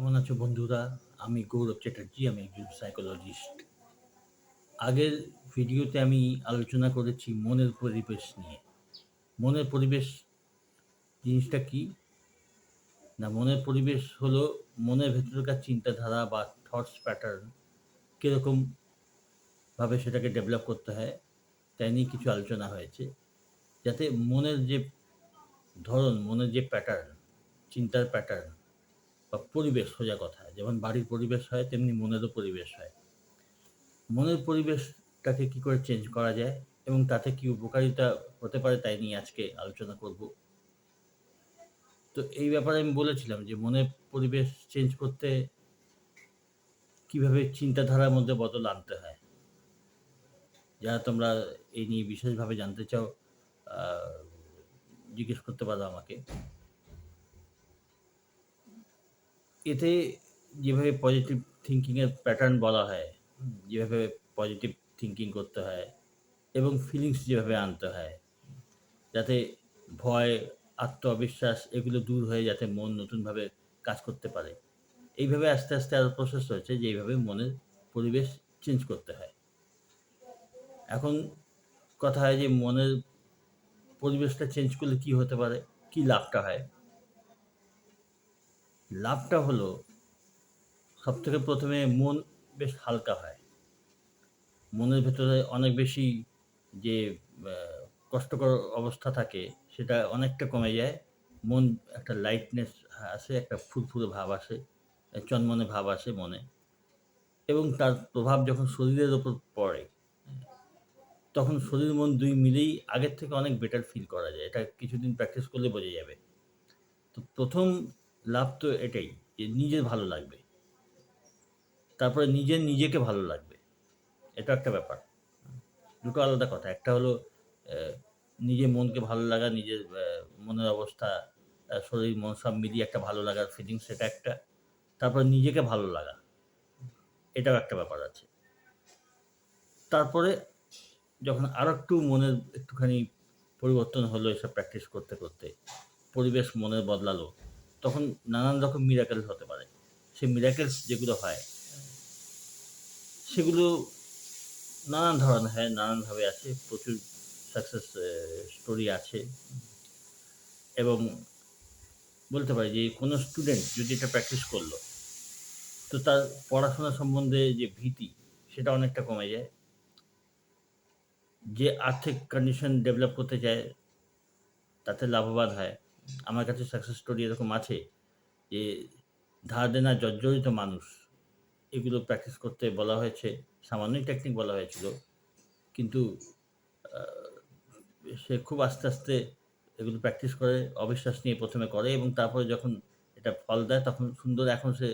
কেমন আছো বন্ধুরা? আমি গৌরব চ্যাটার্জি, আমি একজন সাইকোলজিস্ট আগের ভিডিওতে আমি আলোচনা করেছি মনের পরিবেশ নিয়ে। মনের পরিবেশ জিনিসটা কি? না, মনের পরিবেশ হলো মনের ভেতরকার চিন্তাধারা বা থটস প্যাটার্ন কীরকম ভাবে সেটাকে ডেভেলপ করতে হয় তাই নিয়ে কিছু আলোচনা হয়েছে। যাতে মনের যে ধরন, মনের যে প্যাটার্ন চিন্তার প্যাটার্ন বা পরিবেশ সোজা কথা। যেমন বাড়ির পরিবেশ হয়, তেমনি মনেরও পরিবেশ হয়। মনের পরিবেশটাকে কি করে চেঞ্জ করা যায় এবং তাতে কি উপকারিতা হতে পারে তাই নিয়ে আজকে আলোচনা করব। তো এই ব্যাপারে আমি বলেছিলাম যে মনের পরিবেশ চেঞ্জ করতে কীভাবে চিন্তাধারার মধ্যে বদল আনতে হয়। যারা তোমরা এই নিয়ে বিশেষভাবে জানতে চাও জিজ্ঞেস করতে পারো আমাকে। এতে যেভাবে পজিটিভ থিঙ্কিংয়ের প্যাটার্ন বলা হয়, যেভাবে পজিটিভ থিঙ্কিং করতে হয় এবং ফিলিংস যেভাবে আনতে হয়, যাতে ভয় আত্ম অবিশ্বাস এগুলো দূর হয়ে যাতে মন নতুনভাবে কাজ করতে পারে। এইভাবে আস্তে আস্তে আরও প্রসেস হয়েছে যে এইভাবে মনের পরিবেশ চেঞ্জ করতে হয়। এখন কথা হয় যে মনের পরিবেশটা চেঞ্জ করলে কি হতে পারে? কি লাভটা হয়? লাভটা হলো সব থেকে প্রথমে মন বেশ হালকা হয়। মনের ভেতরে অনেক বেশি যে কষ্টকর অবস্থা থাকে সেটা অনেকটা কমে যায়। মন একটা লাইটনেস আসে, একটা ফুরফুরে ভাব আসে, চনমনে ভাব আসে মনে। এবং তার প্রভাব যখন শরীরের ওপর পড়ে, তখন শরীর মন দুই মিলেই আগের থেকে অনেক বেটার ফিল করা যায়। এটা কিছুদিন প্র্যাকটিস করলে বোঝা যাবে। তো প্রথম লাভ তো এটাই, যে নিজের ভালো লাগবে। তারপরে নিজের নিজেকে ভালো লাগবে। এটা একটা ব্যাপার। দুটো আলাদা কথা। একটা হলো নিজের মনকে ভালো লাগা, নিজের মনের অবস্থা শরীর, মন সব মিলিয়ে একটা ভালো লাগার ফিলিংস সেটা একটা। তারপরে নিজেকে ভালো লাগা। এটাও একটা ব্যাপার আছে। তারপরে যখন আরও একটু মনের একটুখানি পরিবর্তন হলো এসব প্র্যাকটিস করতে করতে, পরিবেশ মনের বদলালো। তখন নানান রকম মিরাকেল হতে পারে। সেই মিরাকেলস যেগুলো হয়, সেগুলো নানান ধরনের হয়, নানানভাবে আছে, প্রচুর সাকসেস স্টোরি আছে। এবং বলতে পারি যে কোনো স্টুডেন্ট যদি এটা প্র্যাকটিস করল, তো তার পড়াশোনা সম্বন্ধে যে ভীতি, সেটা অনেকটা কমে যায়। যে আর্থিক কন্ডিশন ডেভেলপ করতে চায়, তাতে লাভবান হয়। আমার কাছে সাকসেস স্টোরি এরকম আছে যে ধার দেনা জর্জরিত মানুষ, এগুলো প্র্যাকটিস করতে বলা হয়েছে সামান্যই টেকনিক বলা হয়েছিল, কিন্তু সে খুব আস্তে আস্তে এগুলো প্র্যাকটিস করে, অবিশ্বাস নিয়ে প্রথমে করে এবং তারপরে যখন এটা ফল দেয় তখন সুন্দর এখন সে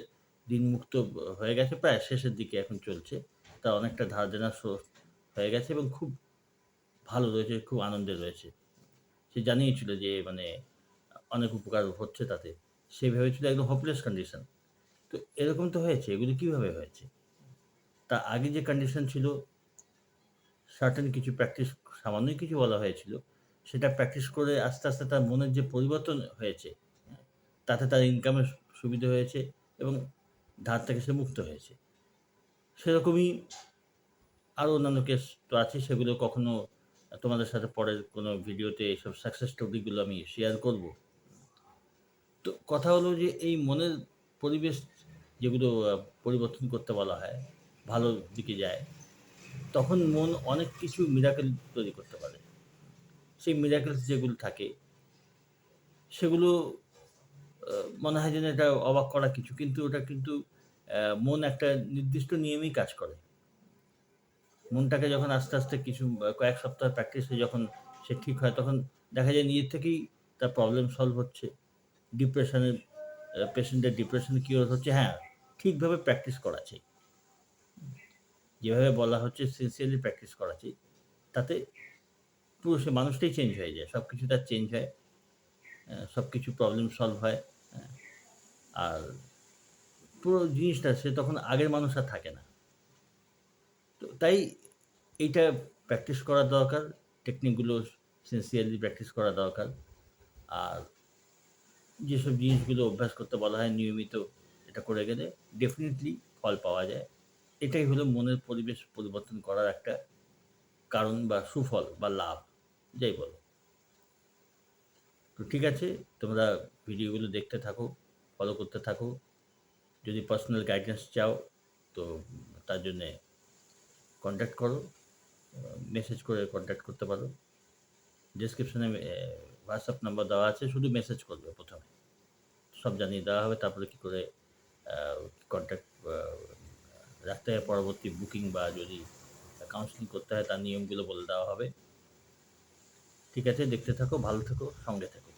দিনমুক্ত হয়ে গেছে, প্রায় শেষের দিকে এখন চলছে। তা অনেকটা ধার দেনা শোধ হয়ে গেছে এবং খুব ভালো রয়েছে, খুব আনন্দে রয়েছে। সে জানিয়েছিল যে মানে অনেক উপকার হচ্ছে তাতে। সে ভেবেছিল একদম হোপলেস কন্ডিশন তো এরকম তো হয়েছে, এগুলো কীভাবে হয়েছে? তা আগে যে কন্ডিশন ছিল সার্টেন কিছু প্র্যাকটিস সামান্যই কিছু বলা হয়েছিল, সেটা প্র্যাকটিস করে আস্তে আস্তে তার মনের যে পরিবর্তন হয়েছে, তাতে তার ইনকামের সুবিধা হয়েছে এবং ধার থেকে সে মুক্ত হয়েছে। সেরকমই আরও অন্যান্য কেস তো আছে, সেগুলো কখনো তোমাদের সাথে পরের কোনো ভিডিওতে এইসব সাকসেস স্টোরিগুলো আমি শেয়ার করব। তো কথা হলো যে এই মনের পরিবেশ যেগুলো পরিবর্তন করতে বলা হয়, ভালো দিকে যায়, তখন মন অনেক কিছু মিরাকেল তৈরি করতে পারে। সেই মিরাকেলস যেগুলো থাকে, সেগুলো মনে হয় যেন এটা অবাক করা কিছু, কিন্তু ওটা কিন্তু মন একটা নির্দিষ্ট নিয়মেই কাজ করে। মনটাকে যখন আস্তে আস্তে কিছু কয়েক সপ্তাহ প্র্যাকটিসে যখন সে ঠিক হয়, তখন দেখা যায় নিজের থেকেই তার প্রবলেম সলভ হচ্ছে। ডিপ্রেশনের পেশেন্টের ডিপ্রেশন কিওর হচ্ছে? হ্যাঁ ঠিকভাবে প্র্যাকটিস করা চাই। যেভাবে বলা হচ্ছে সিনসিয়ারলি প্র্যাকটিস করা চাই। তাতে পুরো সে মানুষটাই চেঞ্জ হয়ে যায়। সব কিছু তার চেঞ্জ হয়। সব কিছু প্রবলেম সলভ হয়। হ্যাঁ, আর পুরো জিনিসটা সে তখন আগের মানুষ আর থাকে না। তো তাই এইটা প্র্যাকটিস করা দরকার। টেকনিকগুলো সিনসিয়ারলি প্র্যাকটিস করা দরকার। আর যেসব জিনিসগুলো অভ্যাস করতে বলা হয় নিয়মিত এটা করে গেলে ডেফিনেটলি ফল পাওয়া যায়। এটাই হলো মনের পরিবেশ পরিবর্তন করার একটা কারণ বা সুফল বা লাভ, যাই বলো। তো ঠিক আছে, তোমরা ভিডিওগুলো দেখতে থাকো ফলো করতে থাকো। যদি পার্সোনাল গাইডেন্স চাও, তো তার জন্যে কন্ট্যাক্ট করো মেসেজ করে কন্ট্যাক্ট করতে পারো। ডিসক্রিপশনে হোয়াটসঅ্যাপ নাম্বার দেওয়া আছে, শুধু মেসেজ করবে প্রথমে। সব জানিয়ে দেওয়া হবে, তারপরে কী করে কন্ট্যাক্ট রাখতে হয়, পরবর্তী বুকিং বা যদি কাউন্সিলিং করতে হয়, তার নিয়মগুলো বলে দেওয়া হবে। ঠিক আছে, দেখতে থাকো, ভালো থেকো, সঙ্গে থেকো।